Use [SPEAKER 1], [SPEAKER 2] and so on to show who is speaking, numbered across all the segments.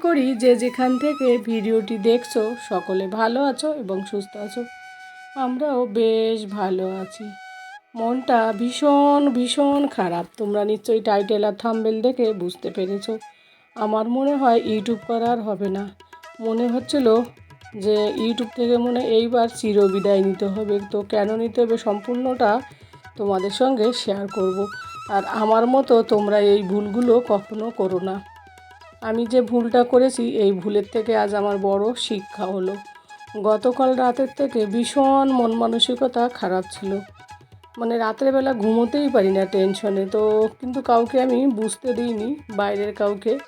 [SPEAKER 1] করি যে যেখান থেকে ভিডিওটি দেখছ, সকলে ভালো আছো এবং সুস্থ আছো। আমরাও বেশ ভালো আছি। মনটা ভীষণ ভীষণ খারাপ। তোমরা নিশ্চয়ই টাইটেল আর থাম্বেল দেখে বুঝতে পেরেছ। আমার মনে হয় ইউটিউব করার হবে না। মনে হচ্ছিল যে ইউটিউব থেকে মনে এইবার চিরবিদায় নিতে হবে। তো কেন নিতে হবে সম্পূর্ণটা তোমাদের সঙ্গে শেয়ার করব। আর আমার মতো তোমরা এই ভুলগুলো কখনো করো না। আমি যে ভুলটা করেছি, এই ভুলের থেকে আজ আমার বড় শিক্ষা হলো। গতকাল রাতের থেকে ভীষণ মন মানসিকতা খারাপ ছিল। মানে রাত্রেবেলা ঘুমোতেই পারি না টেনশনে, তো কিন্তু কাউকে আমি বুঝতে দিইনি, বাইরের কাউকে,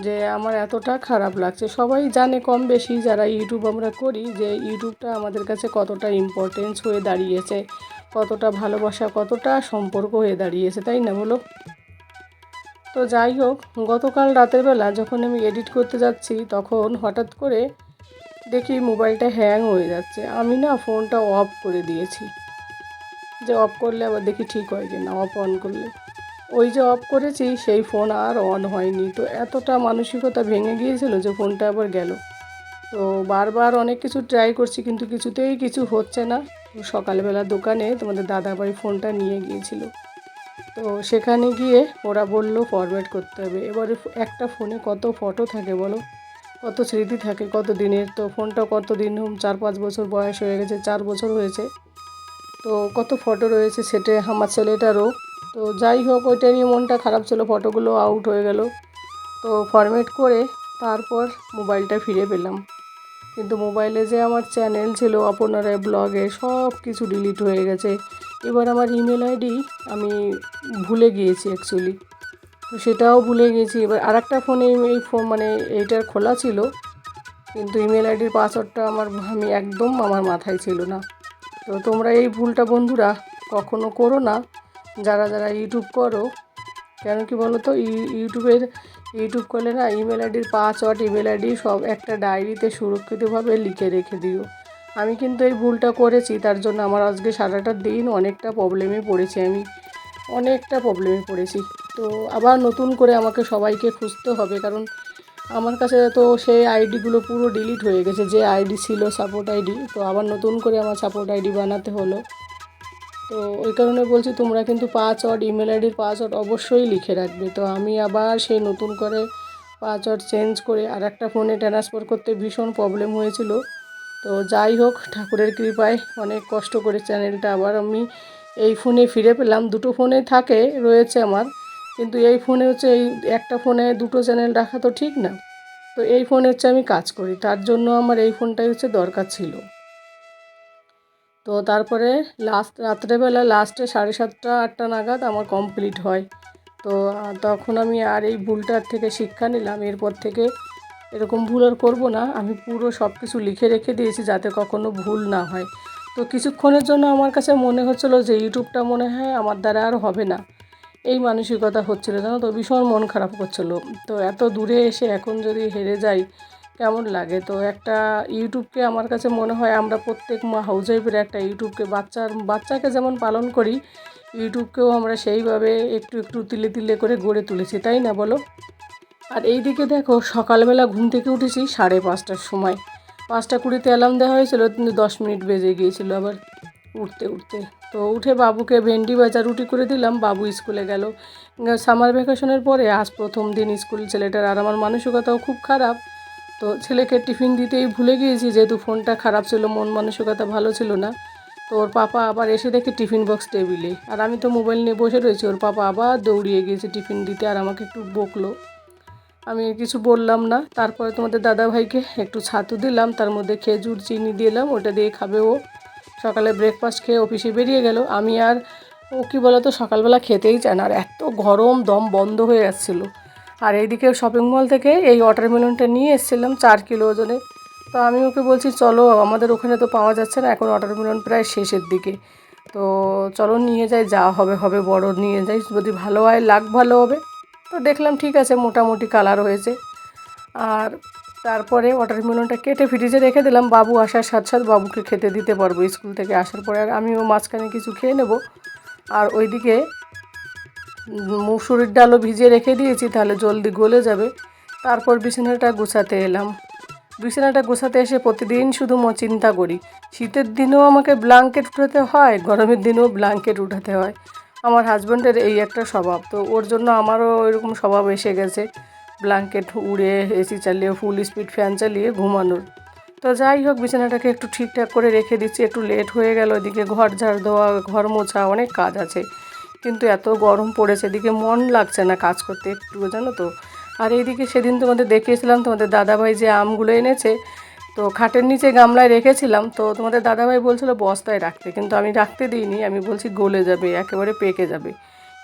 [SPEAKER 1] যে আমার এতটা খারাপ লাগছে। সবাই জানে কম বেশি যারা ইউটিউব আমরা করি, যে ইউটিউবটা আমাদের কাছে কতটা ইম্পর্টেন্স হয়ে দাঁড়িয়েছে, কতটা ভালোবাসা, কতটা সম্পর্ক হয়ে দাঁড়িয়েছে, তাই না বলো? তো যাই হোক, গতকাল রাতের বেলা যখন আমি এডিট করতে যাচ্ছি, তখন হঠাৎ করে দেখি মোবাইলটা হ্যাং হয়ে যাচ্ছে। আমি না ফোনটা অফ করে দিয়েছি। যে অফ করলে আবার দেখি ঠিক হয় কি না অফ অন করলে। ওই যে অফ করেছি, সেই ফোন আর অন হয়নি। তো এতটা মানসিকতা ভেঙে গিয়েছিল যে ফোনটা আবার গেল। তো বারবার অনেক কিছু ট্রাই করছি, কিন্তু কিছুতেই কিছু হচ্ছে না। সকালবেলা দোকানে তোমাদের দাদাভাই ফোনটা নিয়ে গিয়েছিল। তো সেখানে গিয়ে ওরা বলল ফরম্যাট করতে হবে। এবারে একটা ফোনে কত ফটো থাকে বলো? কত স্মৃতি থাকে কত দিনের? তো ফোনটা কত দিন চার পাঁচ বছর বয়স হয়ে গেছে, চার বছর হয়েছে। তো কত ফটো রয়েছে সেটা, আমার ছেলেটারও। তো যাই হোক, ওইটা নিয়ে মনটা খারাপ ছিল ফটোগুলো আউট হয়ে গেল। তো ফরম্যাট করে তারপর মোবাইলটা ফিরে পেলাম। কিন্তু মোবাইলে যে আমার চ্যানেল ছিল, আপনারা ব্লগে সব কিছু ডিলিট হয়ে গেছে। এবার আমার ইমেল আইডি আমি ভুলে গিয়েছি অ্যাকচুয়ালি তো সেটাও ভুলে গিয়েছি। এবার আর একটা ফোনে এই ফোন মানে এইটার খোলা ছিল, কিন্তু ইমেল আইডির পাসওয়ার্ডটা আমার, আমি একদম আমার মাথায় ছিল না। তো তোমরা এই ভুলটা বন্ধুরা কখনো করো না। যারা যারা ইউটিউব করো, কেন কি বলো তো ইউটিউবের ইউটিউব করলে না ইমেল আইডির পাসওয়ার্ড ইমেল আইডি সব একটা ডায়েরিতে সুরক্ষিতভাবে লিখে রেখে দিও। আমি কিন্তু এই ভুলটা করেছি, তার জন্য আমার আজকে সারাটা দিন অনেকটা প্রবলেমে পড়েছি আমি। অনেকটা প্রবলেমে পড়েছি। তো আবার নতুন করে আমাকে সবাইকে খুঁজতে হবে, কারণ আমার কাছে তো সেই আইডিগুলো পুরো ডিলিট হয়ে গেছে, যে আইডি ছিল সাপোর্ট আইডি তো আবার নতুন করে আমার সাপোর্ট আইডি বানাতে হলো। তো ওই কারণে বলছি, তোমরা কিন্তু পাসওয়ার্ড ইমেল আইডির পাসওয়ার্ড অবশ্যই লিখে রাখবে। তো আমি আবার সেই নতুন করে পাসওয়ার্ড চেঞ্জ করে আর একটা ফোনে ট্রান্সফার করতে ভীষণ প্রবলেম হয়েছিল। তো যাই হোক, ঠাকুরের কৃপায় অনেক কষ্ট করে চ্যানেলটা আবার আমি এই ফোনে ফিরে পেলাম। দুটো ফোনে থাকে, রয়েছে আমার। কিন্তু এই ফোনে হচ্ছে এই একটা ফোনে দুটো চ্যানেল রাখা তো ঠিক না। তো এই ফোনে হচ্ছে আমি কাজ করি। তার জন্য আমার এই ফোনটাই হচ্ছে দরকার ছিল। তো তারপরে লাস্ট রাত্রেবেলা লাস্টে সাড়ে সাতটা, আটটা নাগাদ আমার কমপ্লিট হয়। তো তখন আমি আর এই ভুলটার থেকে শিক্ষা নিলাম। এরপর থেকে এরকম ভুল আর করব না। আমি পুরো সব কিছু লিখে রেখে দিয়েছি যাতে কখনো ভুল না হয়। তো কিছুক্ষণের জন্য আমার কাছে মনে হচ্ছিল যে ইউটিউবটা মনে হয় আমার দ্বারা আর হবে না। এই মানসিকতা হচ্ছিল, জানো তো? ভীষণ মন খারাপ করছিল। তো এত দূরে এসে এখন যদি হেরে যাই, কেমন লাগে? তো একটা ইউটিউবকে আমার কাছে মনে হয় আমরা প্রত্যেক মা হাউজাইফের একটা ইউটিউবকে, বাচ্চার, বাচ্চাকে যেমন পালন করি, ইউটিউবকেও আমরা সেইভাবে একটু একটু তিলে তিলে করে গড়ে তুলেছি। তাই না বলো? আর এই দিকে দেখো, সকালবেলা ঘুম থেকে উঠেছি সাড়ে পাঁচটার সময়। পাঁচটা কুড়িতে অ্যালার্ম দেওয়া হয়েছিল, কিন্তু দশ মিনিট বেজে গিয়েছিল আবার উঠতে উঠতে। তো উঠে বাবুকে ভেন্ডি ভাজা রুটি করে দিলাম, বাবু স্কুলে গেল। সামার ভ্যাকেশনের পরে আজ প্রথম দিন স্কুল, ছেলেটার আর আমার মানসিকতাও খুব খারাপ। তো ছেলেকে টিফিন দিতেই ভুলে গিয়েছি, যেহেতু ফোনটা খারাপ ছিল, মন মানসিকতা ভালো ছিল না। তো ওর পাপা আবার এসে দেখে টিফিন বক্স টেবিলে। আর আমি তো মোবাইল নিয়ে বসে রয়েছি, ওর পাপা আবার দৌড়িয়ে গিয়েছে টিফিন দিতে আর আমাকে একটু বকলো। আমি কিছু বললাম না। তারপরে তোমাদের দাদা ভাইকে একটু ছাতু দিলাম, তার মধ্যে খেজুর, চিনি দিলাম, ওটা দিয়ে খাবে ও। সকালে ব্রেকফাস্ট খেয়ে অফিসে বেরিয়ে গেল। আমি আর ও কী বলতো, সকালবেলা খেতেই চায় না। আর এত গরম দম বন্ধ হয়ে যাচ্ছিল। আর এইদিকে শপিং মল থেকে এই ওয়াটারমেলনটা নিয়ে এসেছিলাম চার কিলো ওজনে। তো আমি ওকে বলছি, চলো, আমাদের ওখানে তো পাওয়া যাচ্ছে না, এখন ওয়াটারমেলন প্রায় শেষের দিকে। তো চলো, নিয়ে যাই, যা হবে হবে, বড় নিয়ে যাই। যদি ভালো হয় লাগ ভালো হবে। তো দেখলাম ঠিক আছে, মোটামুটি কালার হয়েছে। আর তারপরে ওয়াটারমেলনটা কেটে ফ্রিজে রেখে দিলাম। বাবু আসার সাথে সাথে বাবুকে খেতে দিতে পারব স্কুল থেকে আসার পরে। আর আমিও মাঝখানে কিছু খেয়ে নেব। আর ওইদিকে মুসুরির ডালও ভিজিয়ে রেখে দিয়েছি, তাহলে জলদি গলে যাবে। তারপর বিছানাটা গুছাতে এলাম। বিছানাটা গোছাতে এসে প্রতিদিন শুধু ম চিন্তা করি। শীতের দিনেও আমাকে ব্ল্যাঙ্কেট উঠাতে হয়, গরমের দিনেও ব্ল্যাঙ্কেট উঠাতে হয়। আমার হাজব্যান্ডের এই একটা স্বভাব। তো ওর জন্য আমারও এরকম স্বভাব এসে গেছে। ব্ল্যাঙ্কেট উড়ে এসি চালিয়ে ফুল স্পিড ফ্যান চালিয়ে ঘুমানোর। তো যাই হোক, বিছানাটাকে একটু ঠিকঠাক করে রেখে দিচ্ছি। একটু লেট হয়ে গেল, এদিকে ঘর ঝাড় ধোয়া ঘর মোছা অনেক কাজ আছে। কিন্তু এত গরম পড়েছে, এদিকে মন লাগছে না কাজ করতে একটু জানো তো? আর এইদিকে সেদিন তোমাদের দেখিয়েছিলাম, তোমাদের দাদাভাই যে আমগুলো এনেছে তো খাটের নিচে গামলায় রেখেছিলাম, তো তোমাদের দাদাভাই বলছিল বস্তায় রাখতে, কিন্তু আমি রাখতে দিইনি, আমি বলছি গলে যাবে, একেবারে পেকে যাবে।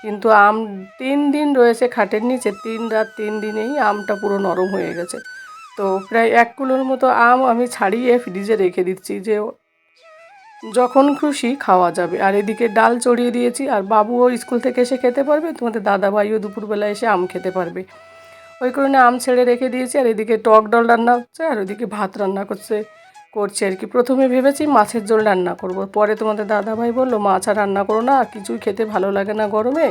[SPEAKER 1] কিন্তু আম তিন দিন রয়েছে খাটের নিচে, তিন রাত তিন দিনেই আমটা পুরো নরম হয়ে গেছে। তো প্রায় এক কিলোর মতো আম আমি ছাড়িয়ে ফ্রিজে রেখে দিচ্ছি যে যখন খুশি খাওয়া যাবে। আর এদিকে ডাল চড়িয়ে দিয়েছি, আর বাবুও স্কুল থেকে এসে খেতে পারবে, তোমাদের দাদাভাইও দুপুরবেলা এসে আম খেতে পারবে। ওই কারণে আম ছেড়ে রেখে দিয়েছি, আর এদিকে টক ডাল রান্না হচ্ছে, আর ওইদিকে ভাত রান্না করছে করছে আর কি। প্রথমে ভেবেছি মাছের ঝোল রান্না করব। পরে তোমাদের দাদাভাই বলল মাছ আর রান্না করো না কিছুই খেতে ভালো লাগে না গরমে,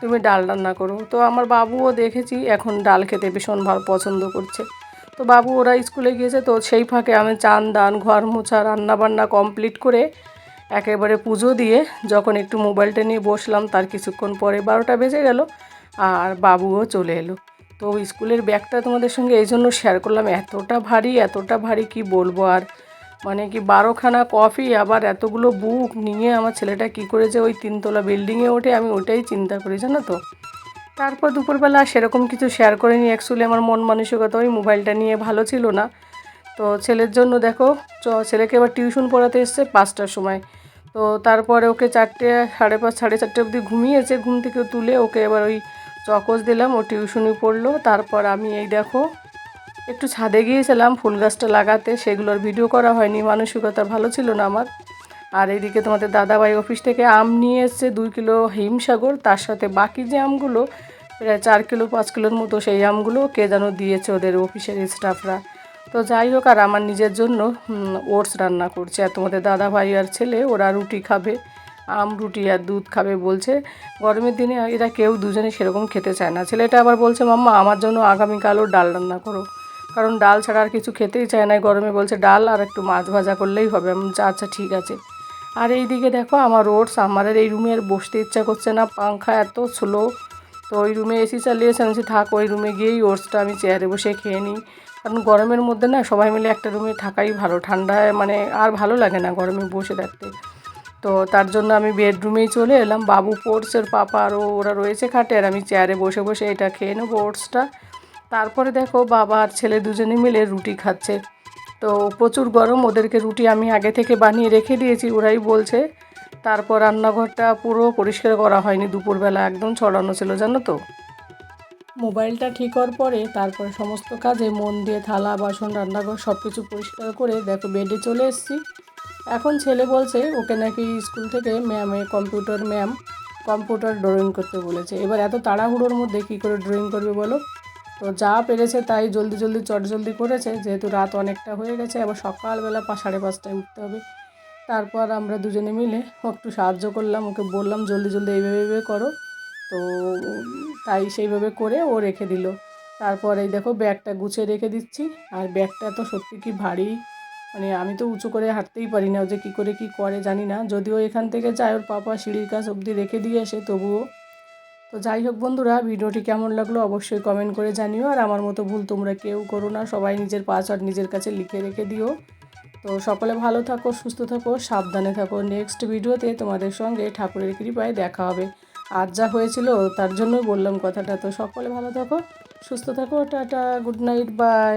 [SPEAKER 1] তুমি ডাল রান্না করো। তো আমার বাবুও দেখেছি, এখন ডাল খেতে ভীষণ ভালো পছন্দ করছে। তো বাবু ওরা স্কুলে গিয়েছে, তো সেই ফাঁকে আমি চান, দান, ঘর মোছা, রান্না বান্না কমপ্লিট করে একেবারে পুজো দিয়ে যখন একটু মোবাইলটা নিয়ে বসলাম, তার কিছুক্ষণ পরে বারোটা বেজে গেল, আর বাবুও চলে এলো। তো স্কুলের ব্যাগটা তোমাদের সঙ্গে এই জন্য শেয়ার করলাম। এতটা ভারী এতটা ভারী কি বলব আর? মানে কি বারোখানা কফি আবার এতগুলো বুক নিয়ে আমার ছেলেটা কি করে যে ওই তিনতলা বিল্ডিংয়ে ওঠে, আমি ওটাই চিন্তা করি, জানো তো? তারপর দুপুরবেলা সেরকম কিছু শেয়ার করিনি। অ্যাকচুয়ালি আমার মন মানসিকতা ওই মোবাইলটা নিয়ে ভালো ছিল না। তো ছেলের জন্য দেখো, চ, ছেলেকে এবার টিউশন পড়াতে এসছে পাঁচটার সময়। তো তারপরে ওকে চারটে, সাড়ে পাঁচ, সাড়ে চারটে অবধি ঘুমিয়েছে, ঘুম থেকে তুলে ওকে এবার ওই চকস দিলাম, ও টিউশনি পড়ল। তারপর আমি এই দেখো, একটু ছাদে গিয়েছিলাম, ফুল গাছটা লাগাতে, সেগুলোর ভিডিও করা হয়নি, মানসিকতা ভালো ছিল না আমার। আর এইদিকে তোমাদের দাদাভাই অফিস থেকে আম নিয়ে এসছে, দুই কিলো হিমসাগর, তার সাথে বাকি যে আমগুলো, প্রায় চার কিলো, পাঁচ কিলোর মতো সেই আমগুলো কে যেন দিয়েছে ওদের অফিসের স্টাফরা। তো যাই হোক, আর আমার নিজের জন্য ওটস রান্না করছে। আর তোমাদের দাদাভাই আর ছেলে, ওরা রুটি খাবে। রুটি আর দুধ খাবে বলছে। গরমের দিনে এরা কেউ দুজনে সেরকম খেতে চায় না। ছেলেটা আবার বলছে, মাম্মা, আমার জন্য আগামীকালও ডাল রান্না করো। কারণ ডাল ছাড়া আর কিছু খেতেই চায় না। গরমে বলছে, ডাল আর একটু মাছ ভাজা করলেই হবে। আমি আচ্ছা ঠিক আছে। আর এই দিকে দেখো, আমার ওটস, আমাদের এই রুমে আর বসতে ইচ্ছা করছে না। পাংখা এত স্লো। তো ওই রুমে এসি চালিয়েছে। আমি থাক, ওই রুমে গিয়েই ওটসটা আমি চেয়ারে বসে খেয়ে নিই। কারণ গরমের মধ্যে না সবাই মিলে একটা রুমে থাকাই ভালো। ঠান্ডায় মানে আর ভালো লাগে না গরমে বসে থাকতে। তো তার জন্য আমি বেডরুমেই চলে এলাম। বাবু ওর পাপা আরও ওরা রয়েছে খাটে আর আমি চেয়ারে বসে বসে এটা খেয়ে নেব ওটসটা তারপরে দেখো বাবা আর ছেলে দুজনে মিলে রুটি খাচ্ছে। তো প্রচুর গরম, ওদেরকে রুটি আমি আগে থেকে বানিয়ে রেখে দিয়েছি, ওরাই বলছে। তারপর রান্নাঘরটা পুরো পরিষ্কার করা হয়নি, দুপুরবেলা একদম ছড়ানো ছিল, জানো তো? মোবাইলটা ঠিক হওয়ার পরে তারপরে সমস্ত কাজে মন দিয়ে থালা, বাসন, রান্নাঘর সব কিছু পরিষ্কার করে দেখো বেডে চলে এসেছি। এখন ছেলে বলছে, ওকে নাকি স্কুল থেকে ম্যামে কম্পিউটার ম্যাম কম্পিউটার ড্রয়িং করতে বলেছে। এবার এত তাড়াহুড়োর মধ্যে কী করে ড্রয়িং করবে বলো? তো যা পেরেছে তাই জলদি জলদি চট জলদি করেছে। যেহেতু রাত অনেকটা হয়ে গেছে আবার সকালবেলা পা সাড়ে পাঁচটায় উঠতে হবে। তারপর আমরা দুজনে মিলে একটু সাহায্য করলাম, ওকে বললাম, জলদি জলদি এইভাবে এইভাবে করো। তো তাই সেইভাবে করে ও রেখে দিল। তারপর এই দেখো ব্যাগটা গুছিয়ে রেখে দিচ্ছি। আর ব্যাগটা তো সত্যি কি ভারী মানে আমি তো উঁচু করে হাঁটতেই পারি না যে কী করে কী করে জানি না। যদিও এখান থেকে যায় ওর পাপা সিঁড়ির কাছ অবধি রেখে দিয়ে আসে, তবুও। তো যাই হোক বন্ধুরা, ভিডিওটি কেমন লাগল অবশ্যই কমেন্ট করে জানিও। আর আমার মতো ভুল তোমরা কেউ করো না, সবাই নিজের পাসওয়ার্ড নিজের কাছে লিখে রেখে দিও। তো সকলে ভালো থাকো, সুস্থ থাকো, সাবধানে থাকো। নেক্সট ভিডিওতে তোমাদের সঙ্গে ঠাকুরের কৃপায় দেখা হবে। আজ যা হয়েছিল তার জন্যই বললাম কথাটা। তো সকলে ভালো থাকো, সুস্থ থাকো, টাটা গুড নাইট বাই